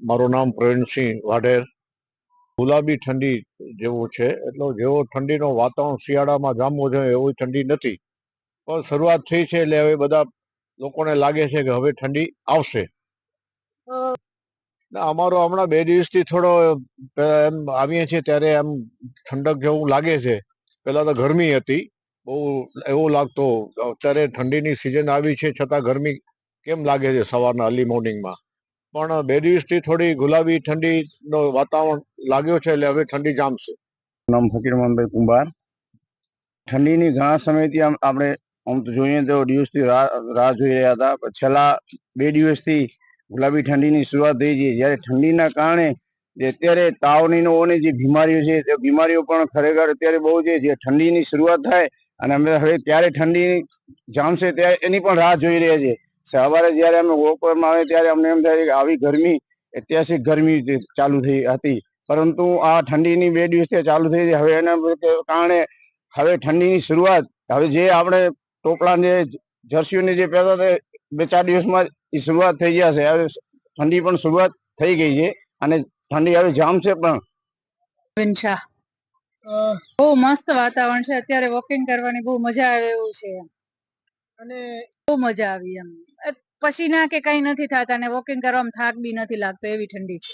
મારું નામ પ્રવીણસિંહ વાઢેર. ગુલાબી ઠંડી જેવું છે, એટલો જેવો ઠંડીનો વાતાવરણ શિયાળામાં જામવો જોઈએ એવી ઠંડી નથી. પણ શરૂઆત થઈ છે એટલે હવે બધા લોકોને લાગે છે કે હવે ઠંડી આવશે. અમારો હમણાં બે દિવસથી થોડો એમ આવીએ છીએ ત્યારે એમ ઠંડક જેવું લાગે છે. પહેલાં તો ગરમી હતી, બહુ એવું લાગતો. અત્યારે ઠંડીની સિઝન આવી છે, છતાં ગરમી કેમ લાગે છે સવારના અર્લી મોર્નિંગમાં પણ બે દિવસથી થોડી ગુલાબી ઠંડીનો વાતાવરણ લાગ્યો છે એટલે હવે ઠંડી જામશે. નામ ફકીરમાનભાઈ કુંભાર. ઠંડીની ઘણા સમયથી આમ આપણે આમ તો જોઈએ તો દિવસથી રાહ જોઈ રહ્યા હતા. છેલ્લા બે દિવસથી ગુલાબી ઠંડીની શરૂઆત થઈ છે. જ્યારે ઠંડીના કારણે અત્યારે તાવની ને ઓની જે બીમારીઓ છે, તે બીમારીઓ પણ ખરેખર અત્યારે બહુ છે. જે ઠંડીની શરૂઆત થાય અને અમે હવે ત્યારે ઠંડી જામશે ત્યારે એની પણ રાહ જોઈ રહ્યા છે સવારે જ્યારે અમે બપોરમાં આવે ત્યારે અમને એમ થાય કે આવી ગરમી ઐતિહાસિક ગરમી ચાલુ થઈ હતી. પરંતુ આ ઠંડીની બે દિવસે ચાલુ થઈ છે. હવે એના કારણે હવે ઠંડીની શરૂઆત હવે જે આપણે ટોપલા જે જર્સીઓને જે પહેરતા હતા બે ચાર દિવસમાં એ શરૂઆત થઈ જશે હવે ઠંડી પણ શરૂઆત થઈ ગઈ છે અને ઠંડી હવે જામશે પણ. બહુ મસ્ત વાતાવરણ છે. અત્યારે વોકિંગ કરવાની બહુ મજા આવે એવું છે. અને બહુ મજા આવી એમ. પસીના કે કઈ નથી થતા ને વોકિંગ કરવામાં થાક બી નથી લાગતો, એવી ઠંડી છે.